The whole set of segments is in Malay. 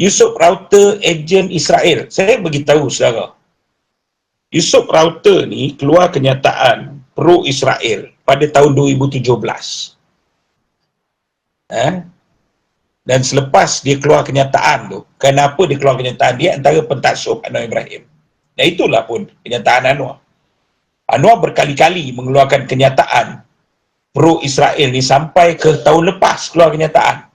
Yusuf Router ejen Israel. Saya beritahu saudara. Yusuf Router ni keluar kenyataan pro Israel pada tahun 2017. Eh? Dan selepas dia keluar kenyataan tu, kenapa dia keluar kenyataan dia antara pentaksub Anwar Ibrahim. Dan itulah pun kenyataan Anwar. Anwar berkali-kali mengeluarkan kenyataan pro Israel ni sampai ke tahun lepas keluar kenyataan.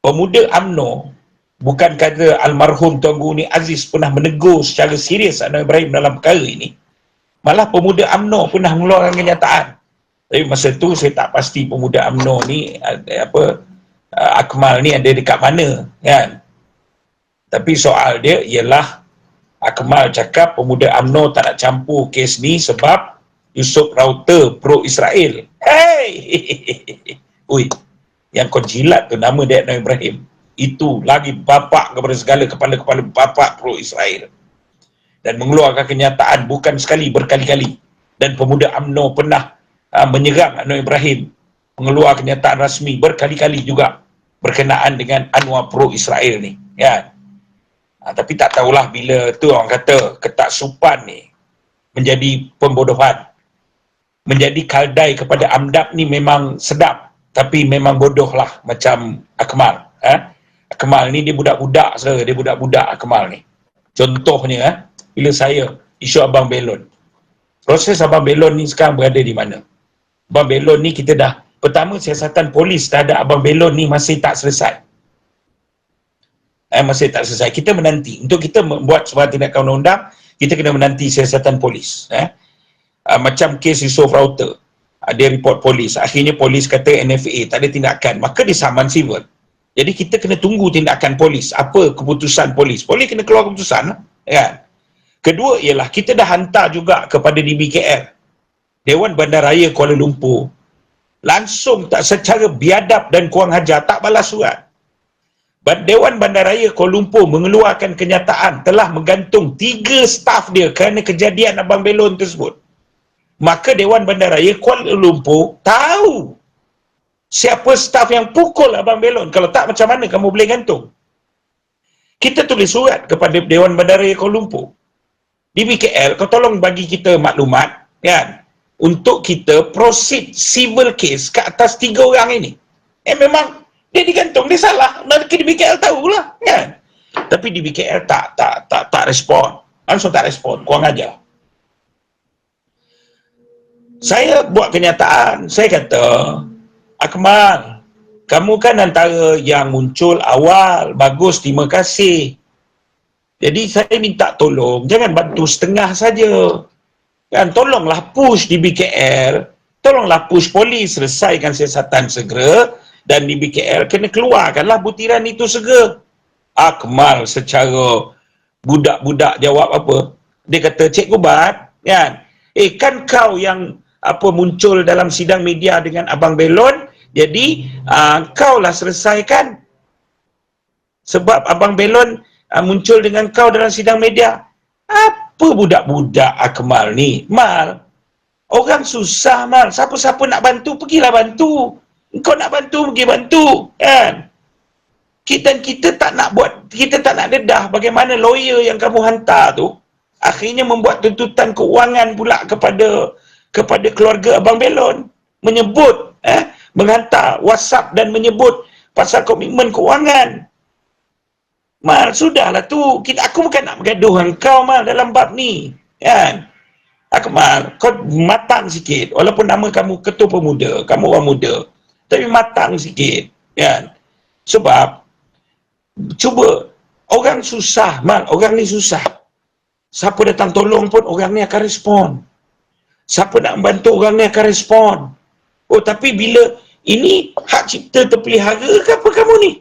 Pemuda AMNO bukan kata almarhum Tuan Guru ni Aziz pernah menegur secara serius Anwar Ibrahim dalam perkara ini. Malah pemuda AMNO pernah mengeluarkan kenyataan. Tapi masa tu saya tak pasti pemuda AMNO ni apa uh, Akmal ni ada dekat mana kan? Tapi soal dia ialah Akmal cakap pemuda AMNO tak nak campur kes ni sebab Yusuf Router pro Israel. Hey! Ui yang kau jilat tu nama dia Anwar Ibrahim itu lagi bapak kepada segala kepala-kepala bapak pro Israel. Dan mengeluarkan kenyataan bukan sekali berkali-kali. Dan pemuda AMNO pernah uh, menyerang Anwar Ibrahim. Mengeluarkan kenyataan rasmi berkali-kali juga berkenaan dengan Anwar pro Israel ni ya. Uh, tapi tak tahulah bila tu orang kata ketak supan ni menjadi pembodohan. Menjadi kaldai kepada Amdab ni memang sedap tapi memang bodoh lah macam Akmal eh? Kemal ni dia budak-budak saudara, dia budak-budak Kemal ni. Contohnya, eh, bila saya isu Abang Belon. Proses Abang Belon ni sekarang berada di mana? Abang Belon ni kita dah, pertama siasatan polis terhadap Abang Belon ni masih tak selesai. Eh, masih tak selesai. Kita menanti. Untuk kita membuat sebuah tindakan undang-undang, kita kena menanti siasatan polis. Eh? Uh, macam kes Yusof Router. Uh, dia report polis. Akhirnya polis kata NFA tak ada tindakan. Maka dia saman civil. Jadi kita kena tunggu tindakan polis. Apa keputusan polis? Polis kena keluar keputusan. Kan? Kedua ialah kita dah hantar juga kepada DBKL. Dewan Bandaraya Kuala Lumpur. Langsung tak secara biadab dan kurang hajar tak balas surat. Dewan Bandaraya Kuala Lumpur mengeluarkan kenyataan telah menggantung tiga staf dia kerana kejadian Abang Belon tersebut. Maka Dewan Bandaraya Kuala Lumpur tahu siapa staf yang pukul Abang Belon? Kalau tak macam mana kamu boleh gantung? Kita tulis surat kepada Dewan Bandaraya Kuala Lumpur. Di BKL kau tolong bagi kita maklumat kan? Untuk kita proceed civil case ke atas tiga orang ini. Eh memang dia digantung. Dia salah. Nanti di BKL tahulah kan? Tapi di BKL tak tak tak tak respon. Langsung tak respon. Kurang aja saya buat kenyataan. Saya kata Akmal, kamu kan antara yang muncul awal. Bagus, terima kasih. Jadi saya minta tolong, jangan bantu setengah saja. Kan, tolonglah push di BKL, tolonglah push polis, selesaikan siasatan segera, dan di BKL kena keluarkanlah butiran itu segera. Akmal secara budak-budak jawab apa? Dia kata, Cikgu Bat, kan? Eh, kan kau yang apa muncul dalam sidang media dengan Abang Belon, jadi uh, kau lah selesaikan. Sebab Abang Belon uh, muncul dengan kau dalam sidang media. Apa budak-budak Akmal ni? Mal, orang susah Mal. Siapa-siapa nak bantu, pergilah bantu. Kau nak bantu, pergi bantu. Kan? Kita kita tak nak buat, kita tak nak dedah bagaimana lawyer yang kamu hantar tu akhirnya membuat tuntutan keuangan pula kepada kepada keluarga Abang Belon menyebut eh menghantar WhatsApp dan menyebut pasal komitmen keuangan. Mal, sudahlah tu. Kita, aku bukan nak bergaduh dengan kau, Mal, dalam bab ni. Kan? Aku, Mal, kau matang sikit. Walaupun nama kamu ketua pemuda, kamu orang muda. Tapi matang sikit. Kan? Sebab, cuba, orang susah, Mal, orang ni susah. Siapa datang tolong pun, orang ni akan respon. Siapa nak membantu, orang ni akan respon. Oh, tapi bila ini hak cipta terpelihara ke apa kamu ni?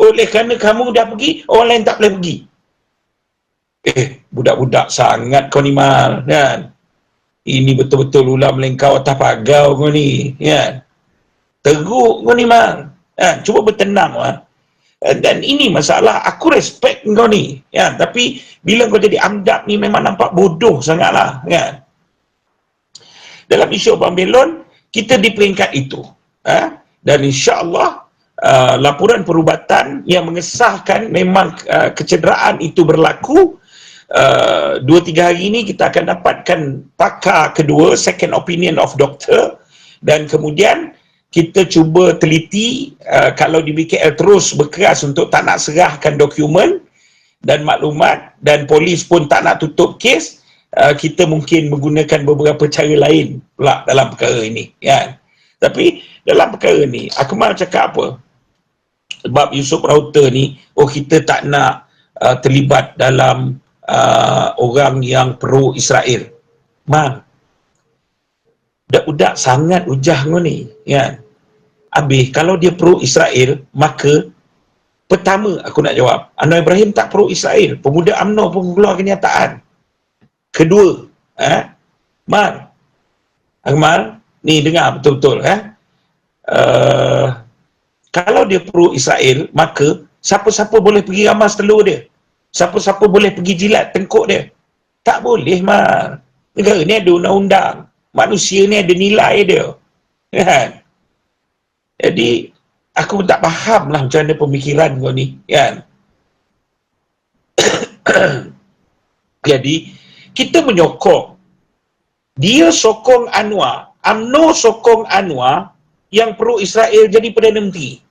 Oleh kerana kamu dah pergi, orang lain tak boleh pergi. Eh, budak-budak sangat kau ni mal, kan? Ini betul-betul ulam melengkau atas pagau kau ni, kan? Teruk kau ni mal. Kan? Cuba bertenang lah. Dan ini masalah, aku respect kau ni. Ya, tapi bila kau jadi amdab ni memang nampak bodoh sangatlah. Kan? Dalam isu Bambelon, kita di peringkat itu ha? dan insyaAllah uh, laporan perubatan yang mengesahkan memang uh, kecederaan itu berlaku uh, dua tiga hari ini kita akan dapatkan pakar kedua second opinion of doctor dan kemudian kita cuba teliti uh, kalau di BKL terus berkeras untuk tak nak serahkan dokumen dan maklumat dan polis pun tak nak tutup kes uh, kita mungkin menggunakan beberapa cara lain pula dalam perkara ini ya tapi dalam perkara ni Akmal cakap apa sebab Yusuf Rauter ni oh kita tak nak uh, terlibat dalam uh, orang yang pro Israel mang budak-budak sangat ujah ni ya Habis, kalau dia pro Israel, maka pertama aku nak jawab, Anwar Ibrahim tak pro Israel. Pemuda UMNO pun keluar kenyataan. Kedua, eh, Mar, Akmal, ni dengar betul-betul. Eh? Uh, kalau dia pro Israel, maka siapa-siapa boleh pergi ramas telur dia. Siapa-siapa boleh pergi jilat tengkuk dia. Tak boleh, Mar. Negara ni ada undang-undang. Manusia ni ada nilai dia. Kan? Jadi aku tak faham lah macam mana pemikiran kau ni kan. Jadi kita menyokong dia sokong Anwar, UMNO sokong Anwar yang pro Israel jadi Perdana Menteri.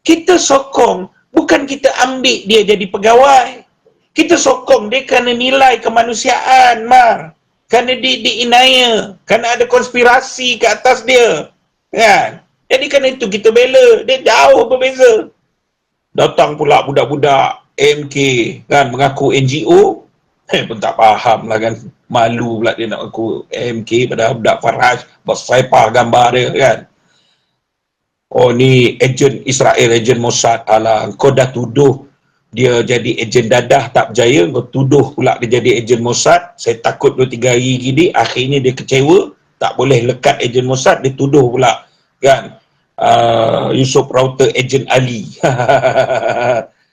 Kita sokong bukan kita ambil dia jadi pegawai. Kita sokong dia kerana nilai kemanusiaan, Mar. Kerana dia diinaya. Kerana ada konspirasi ke atas dia. Kan? Jadi kan itu kita bela. Dia jauh berbeza. Datang pula budak-budak MK kan mengaku NGO. Eh pun tak faham lah kan. Malu pula dia nak mengaku MK pada budak Farhaj. Bersepah gambar dia kan. Oh ni ejen Israel, ejen Mossad. Alah kau dah tuduh dia jadi ejen dadah tak berjaya. Kau tuduh pula dia jadi ejen Mossad. Saya takut 2-3 hari gini. Akhirnya dia kecewa. Tak boleh lekat ejen Mossad. Dia tuduh pula kan uh, Yusuf Router Agent Ali